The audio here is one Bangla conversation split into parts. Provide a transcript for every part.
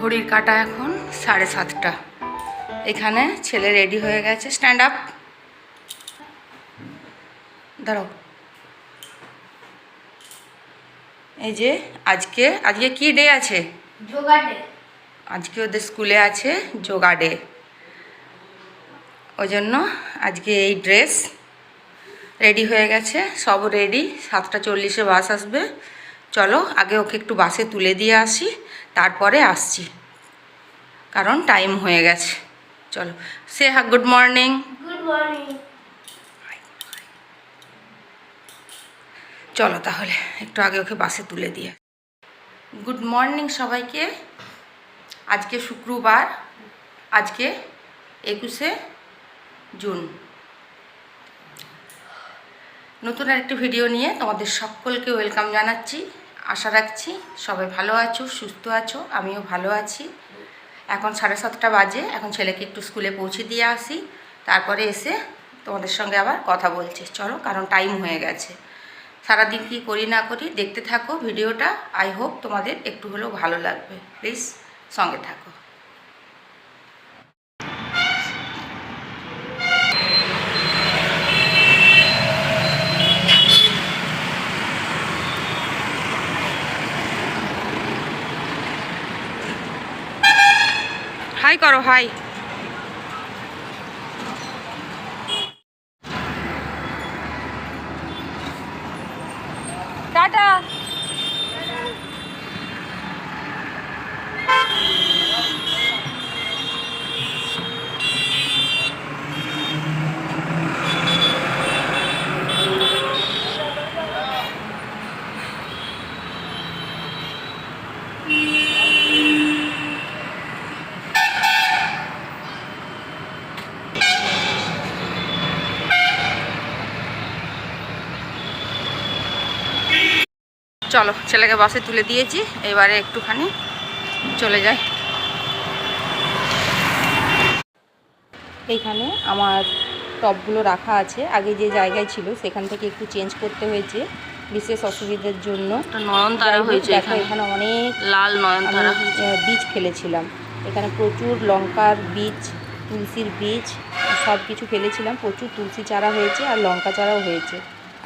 ঘড়ির কাটা এখন সাড়ে সাতটা। এখানে ছেলে রেডি হয়ে গেছে। স্ট্যান্ড আপ দাঁড়াও। এই যে আজকে আজকে কি ডে আছে? জোগাড়ে আজকে ওদের স্কুলে আছে যোগা ডে ওই জন্য আজকে এই ড্রেস রেডি হয়ে গেছে। সব রেডি সাতটা চল্লিশে বাস আসবে। চলো আগে ওকে একটু বাসে তুলে দিয়ে আসি। তারপরে আসছি। কারণ টাইম হয়ে গেছে। চলো সে হা গুড মর্নিং গুড মর্নিং চলো তাহলে একটু আগে ওকে বাসে তুলে দিয়ে। গুড মর্নিং সবাইকে। আজকে শুক্রবার আজকে একুশে জুন। নতুন আরেকটি ভিডিও নিয়ে তোমাদের সকলকে ওয়েলকাম জানাচ্ছি। আশা রাখছি সবাই ভালো আছো, সুস্থ আছো, আমিও ভালো আছি। এখন সাড়ে সাতটা বাজে, এখন ছেলেকে একটু স্কুলে পৌঁছে দিয়ে আসি। তারপরে এসে তোমাদের সঙ্গে আবার কথা বলছি। চলো, কারণ টাইম হয়ে গেছে। সারাদিন কি করি না করি, দেখতে থাকো ভিডিওটা। আই হোপ তোমাদের একটু হলেও ভালো লাগবে। প্লিজ সঙ্গে থাকো। করো হাই চলো ছেলেকে বাসে তুলে দিয়েছি এবারে একটুখানি চলে যাই। এইখানে আমার টপগুলো রাখা আছে আগে যে জায়গায় ছিল সেখান থেকে একটু চেঞ্জ করতে হয়েছে বিশেষ অসুবিধার জন্য। নয়নতারা হয়েছে দেখো এখানে। অনেক লাল নয়নতারা বীজ ফেলেছিলাম। এখানে প্রচুর লঙ্কার বীজ তুলসীর বীজ সব কিছু ফেলেছিলাম। প্রচুর তুলসী চারা হয়েছে আর লঙ্কা চারাও হয়েছে।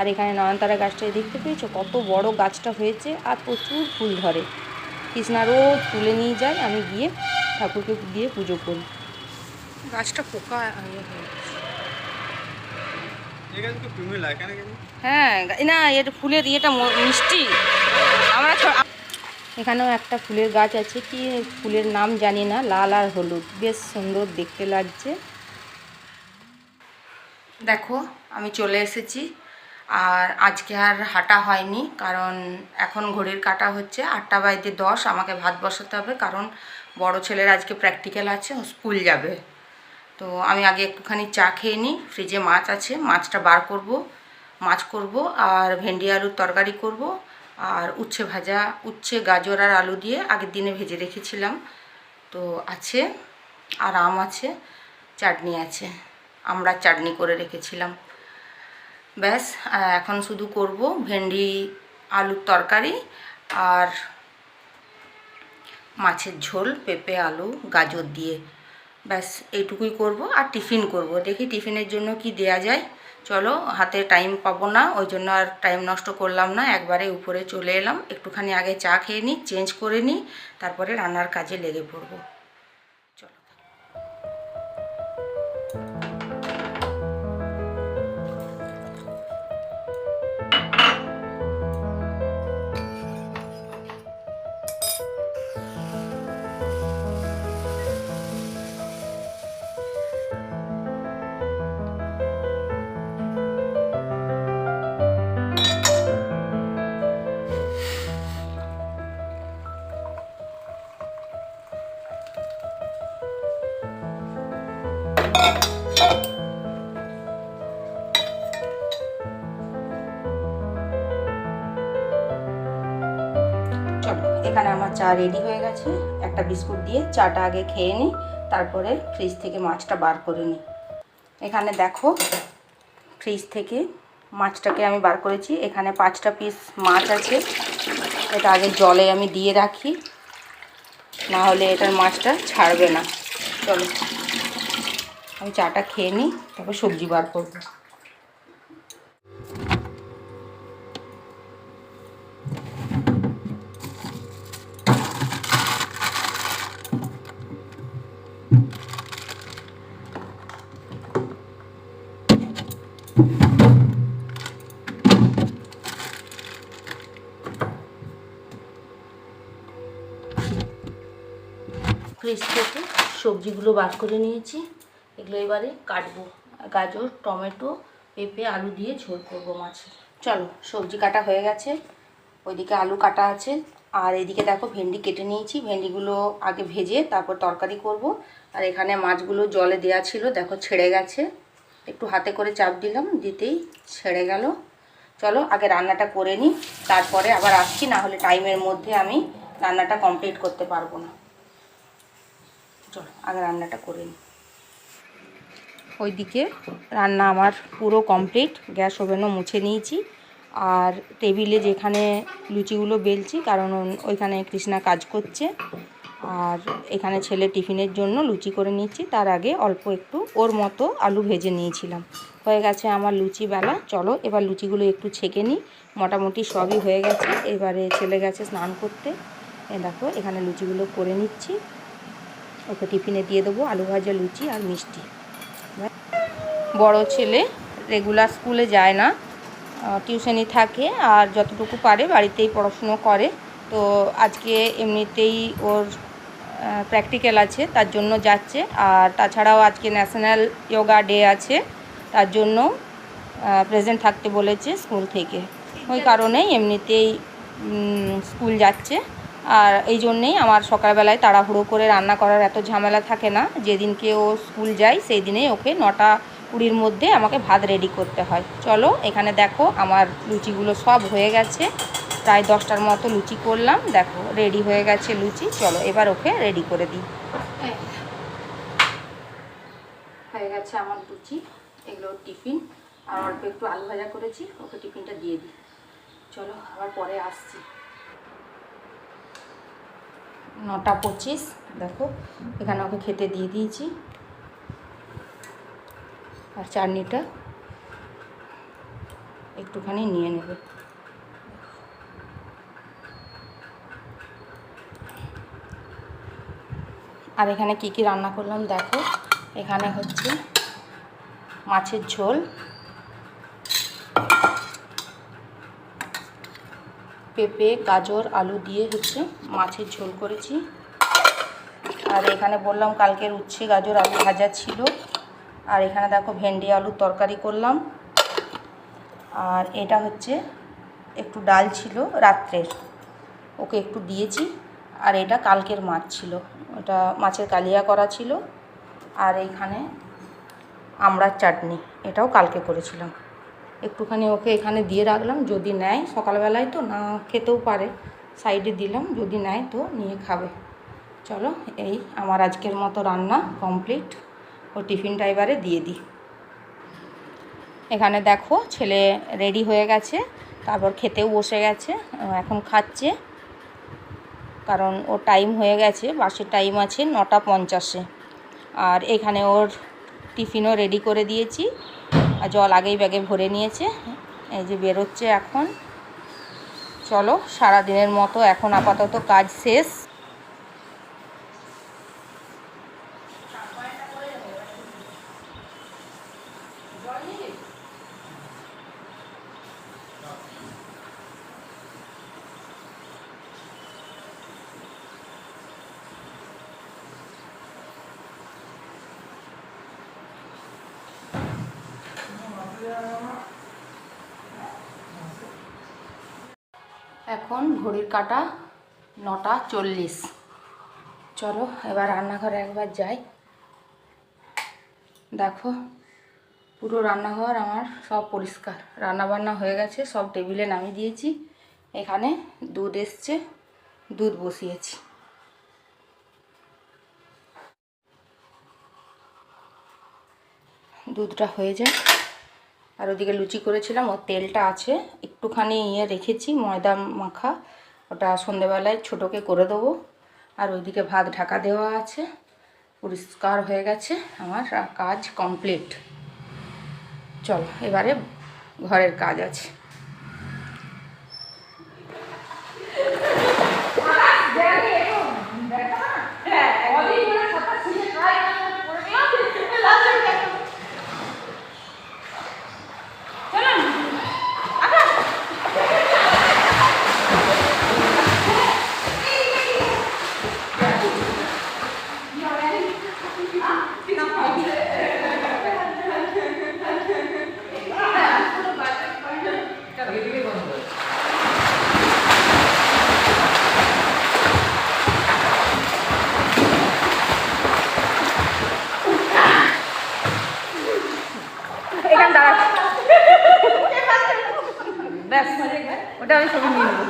আর এখানে নয়নতারা গাছটা দেখতে পেয়েছ? কত বড় গাছটা হয়েছে আর প্রচুর ফুল ধরে। কৃষ্ণা রোজ তুলে নিয়ে যায় আমি গিয়ে ঠাকুরকে দিয়ে পুজো করি। গাছটা পোকা ইয়ে হয়ে গেছে। হ্যাঁ না এটা ফুলের ইয়েটা মিষ্টি। আমরা এখানেও একটা ফুলের গাছ আছে কি ফুলের নাম জানি না লাল আর হলুদ। বেশ সুন্দর দেখতে লাগছে। দেখো আমি চলে এসেছি। আর আজকে আর হাঁটা হয়নি, কারণ এখন ঘড়ির কাটা হচ্ছে আটটা বাজতে দশ, আমাকে ভাত বসাতে হবে, কারণ বড় ছেলের আজকে প্র্যাকটিক্যাল আছে, ও স্কুল যাবে। তো আমি আগে একটুখানি চা খেয়ে নিই ফ্রিজে মাছ আছে, মাছটা বার করব, মাছ করব, আর ভেন্ডি আলুর তরকারি করব, আর উচ্ছে ভাজা, উচ্ছে, গাজর আর আলু দিয়ে আগের দিনে ভেজে রেখেছিলাম। তো আছে, আর আম আছে, চাটনি আছে, আমরা চাটনি করে রেখেছিলাম। ব্যাস এখন শুধু করব ভেন্ডি, আলুর তরকারি আর মাছের ঝোল, পেঁপে, আলু, গাজর দিয়ে। ব্যাস, এইটুকুই করব আর টিফিন করব। দেখি টিফিনের জন্য কি দেয়া যায়। চলো, হাতে টাইম পাবো না, ওই জন্য আর টাইম নষ্ট করলাম না। একবারে উপরে চলে এলাম। একটুখানি আগে চা খেয়ে নিই চেঞ্জ করে নিই তারপরে রান্নার কাজে লেগে পড়ব। চা রেডি হয়ে গেছে। একটা বিস্কুট দিয়ে চাটা আগে খেয়ে নিই তারপরে ফ্রিজ থেকে মাছটা বার করে নিই এখানে দেখো ফ্রিজ থেকে মাছটাকে আমি বার করেছি। এখানে পাঁচটা পিস মাছ আছে। এটা আগে জলে আমি দিয়ে রাখি। না হলে এটার মাছটা ছাড়বে না। চলো, আমি চাটা খেয়ে নিই তারপর সবজি বার করব। ফ্রিজ থেকে সবজিগুলো বার করে নিয়েছি। এগুলো এবারে কাটবো। গাজর, টমেটো, পেঁপে, আলু দিয়ে ঝোল করব মাছের। চলো, সবজি কাটা হয়ে গেছে। ওইদিকে আলু কাটা আছে। আর এদিকে দেখো ভেন্ডি কেটে নিয়েছি। ভেন্ডিগুলো আগে ভেজে তারপর তরকারি করব। আর এখানে মাছগুলো জলে দেওয়া ছিল, দেখো ছেড়ে গেছে। একটু হাতে করে চাপ দিলাম, দিতেই ছেড়ে গেল। চলো আগে রান্নাটা করে নিই, তারপরে আবার আসছি না হলে টাইমের মধ্যে আমি রান্নাটা কমপ্লিট করতে পারব না। চলো আগে রান্নাটা করে নিই। ওইদিকে রান্না আমার পুরো কমপ্লিট, গ্যাস ওভেনও মুছে নিয়েছি। আর টেবিলে যেখানে লুচিগুলো বেলছি, কারণ ওইখানে কৃষ্ণা কাজ করছে আর এখানে ছেলে টিফিনের জন্য লুচি করে নিচ্ছি। তার আগে অল্প একটু ওর মতো আলু ভেজে নিয়েছিলাম। হয়ে গেছে আমার লুচি বেলা। চলো, এবার লুচিগুলো একটু ছেঁকে নিই। মোটামুটি সবই হয়ে গেছে। এবারে ছেলে গেছে স্নান করতে। এ দেখো, এখানে লুচিগুলো করে নিচ্ছি। ওকে টিফিনে দিয়ে দেবো আলু ভাজা, লুচি আর মিষ্টি। বড় ছেলে রেগুলার স্কুলে যায় না টিউশনি থাকে আর যতটুকু পারে বাড়িতেই পড়াশুনো করে। তো আজকে এমনিতেই ওর প্র্যাকটিক্যাল আছে, তার জন্য যাচ্ছে। আর তাছাড়াও আজকে ন্যাশনাল যোগা ডে আছে, তার জন্য প্রেজেন্ট থাকতে বলেছে স্কুল থেকে। ওই কারণেই এমনিতেই স্কুল যাচ্ছে। আর এই জন্যেই আমার সকালবেলায় তাড়াহুড়ো করে রান্না করার এত ঝামেলা থাকে না। যেদিনকে ও স্কুল যায়, সেই দিনেই ওকে নটা কুড়ির মধ্যে আমাকে ভাত রেডি করতে হয়। চলো, এখানে দেখো, আমার লুচিগুলো সব হয়ে গেছে। প্রায় দশটার মতো লুচি করলাম। দেখো রেডি হয়ে গেছে লুচি। চলো, এবার ওকে রেডি করে দিই। হয়ে গেছে আমার লুচি। এগুলো টিফিন। আর অল্প একটু আলু ভাজা করেছি, ওকে টিফিনটা দিয়ে দিই। চলো, আবার পরে আসছি। নটা পঁচিশ, দেখো, এখানে ওকে খেতে দিয়ে দিয়েছি। আর চাটনিটা একটুখানি নিয়ে নেবে। আর এখানে কি কি রান্না করলাম দেখো। এখানে হচ্ছে মাছের ঝোল, পেঁপে, গাজর, আলু দিয়ে হচ্ছে মাছের ঝোল করেছি। আর এখানে বললাম কালকের উচ্ছে, গাজর, আলু ভাজা ছিল। আর এখানে দেখো ভেন্ডি আলুর তরকারি করলাম। আর এটা হচ্ছে একটু ডাল ছিল রাত্রের, ওকে একটু দিয়েছি। আর এটা কালকের মাছ ছিল। ওটা মাছের কালিয়া করা ছিল আর এইখানে আমড়ার চাটনি। এটাও কালকে করেছিলাম। একটুখানি ওকে এখানে দিয়ে রাখলাম, যদি নেয় সকালবেলায় তো না খেতেও পারে। সাইডে দিলাম, যদি নেয় তো নিয়ে খাবে। চলো, এই আমার আজকের মতো রান্না কমপ্লিট। ও টিফিনটা এবারে দিয়ে দিই। এখানে দেখো, ছেলে রেডি হয়ে গেছে, তারপর খেতেও বসে গেছে এখন খাচ্ছে। কারণ ও টাইম হয়ে গেছে, বাসের টাইম আছে নটা পঞ্চাশে। আর এখানে ওর টিফিনও রেডি করে দিয়েছি। আর জল আগেই ব্যাগে ভরে নিয়েছে। এই যে বেরোচ্ছে এখন। চলো, সারাদিনের মতো এখন আপাতত কাজ শেষ। এখন ঘড়ির কাটা নটা চল্লিশ। চলো, এবার রান্নাঘরে একবার যাই। দেখো, পুরো রান্নাঘর আমার সব পরিষ্কার। রান্নাবান্না হয়ে গেছে, সব টেবিলে নামিয়ে দিয়েছি। এখানে দুধ এসছে, দুধ বসিয়েছি। দুধটা হয়ে যায় আর ওদিকে লুচি করেছিলাম ওর তেলটা আছে। একটুখানি ইয়ে রেখেছি ময়দা মাখা। ওটা সন্ধেবেলায় ছোটোকে করে দেবো। আর ওইদিকে ভাত ঢাকা দেওয়া আছে। পরিষ্কার হয়ে গেছে আমার কাজ কমপ্লিট। চলো এবারে ঘরের কাজ আছে। এখানে ব্যাস ওটা আমি ছবি নিয়ে নেবো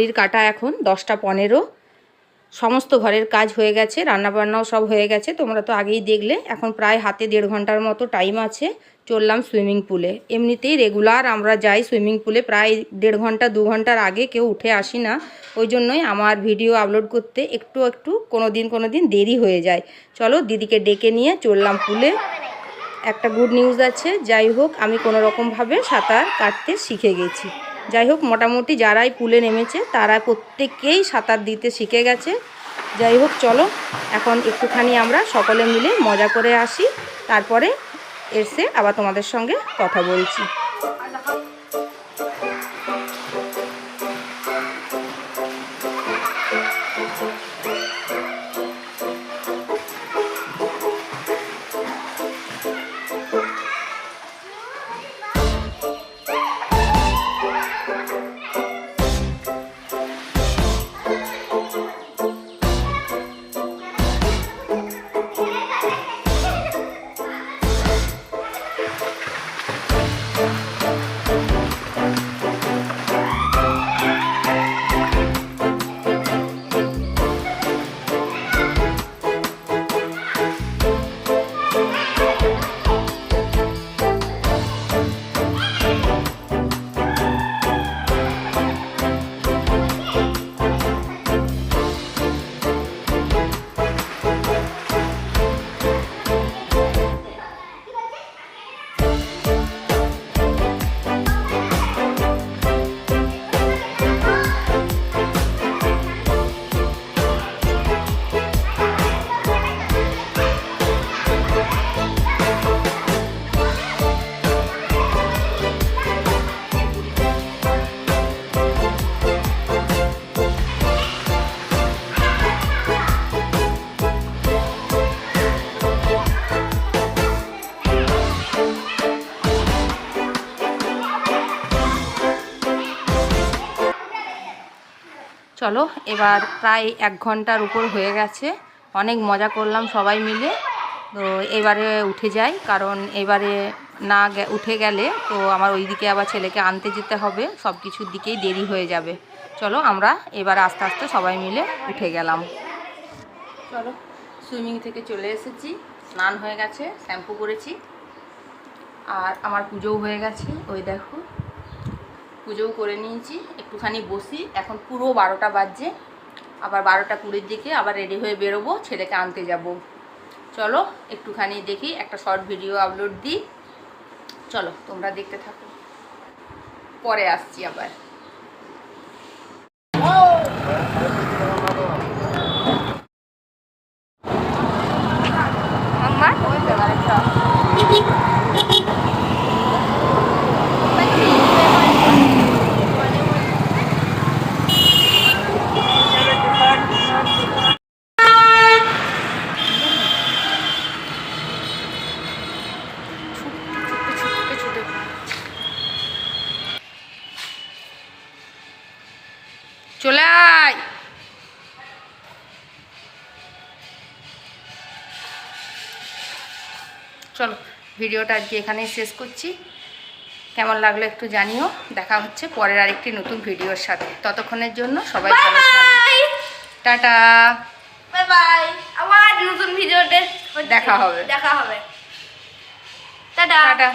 ঘড়ির কাটা এখন, দশটা পনেরো। সমস্ত ঘরের কাজ হয়ে গেছে, রান্নাবান্নাও সব হয়ে গেছে। তোমরা তো আগেই দেখলে, এখন প্রায় হাতে দেড় ঘণ্টার মতো টাইম আছে চললাম সুইমিং পুলে এমনিতেই রেগুলার আমরা যাই সুইমিং পুলে প্রায় দেড় ঘণ্টা, দু ঘণ্টার আগে কেউ উঠে আসি না। ওই জন্যই আমার ভিডিও আপলোড করতে একটু একটু কোনো দিন কোনো দিন দেরি হয়ে যায়। চলো দিদিকে ডেকে নিয়ে চললাম পুলে একটা গুড নিউজ আছে, যাই হোক, আমি কোনো রকমভাবে সাঁতার কাটতে শিখে গেছি। যাই হোক, মোটামুটি যারাই পুলে নেমেছে, তারা প্রত্যেকেই সাঁতার দিতে শিখে গেছে। যাই হোক, চলো, এখন একটুখানি আমরা সকলে মিলে মজা করে আসি। তারপরে এসে আবার তোমাদের সঙ্গে কথা বলছি। চলো, এবার প্রায় এক ঘণ্টার উপর হয়ে গেছে। অনেক মজা করলাম সবাই মিলে। তো এবারে উঠে যাই, কারণ এবারে না উঠে গেলে তো আমার ওইদিকে আবার ছেলেকে আনতে যেতে হবে। সব কিছুর দিকেই দেরি হয়ে যাবে। চলো, আমরা এবার আস্তে আস্তে সবাই মিলে উঠে গেলাম। চলো, সুইমিং থেকে চলে এসেছি। স্নান হয়ে গেছে, শ্যাম্পু করেছি। আর আমার পুজোও হয়ে গেছে, ওই দেখো। পুজোও করে নিয়েছি। একটুখানি বসি। এখন পুরো বারোটা বাজছে। আবার বারোটা কুড়ির দিকে আবার রেডি হয়ে বেরোবো, ছেলেকে আনতে যাব। চলো, একটুখানি দেখি, একটা শর্ট ভিডিও আপলোড দিই। চলো, তোমরা দেখতে থাকো। পরে আসছি আবার। চলো ভিডিওটা আজকে এখানেই শেষ করছি। কেমন লাগল একটু জানিও। দেখা হচ্ছে পরের আরেকটি নতুন ভিডিওর সাথে। ততক্ষণের জন্য সবাই বাই ভালো টাটা! বাই বাই আবার নতুন ভিডিওতে দেখা হবে। দেখা হবে। টাটা! টাটা!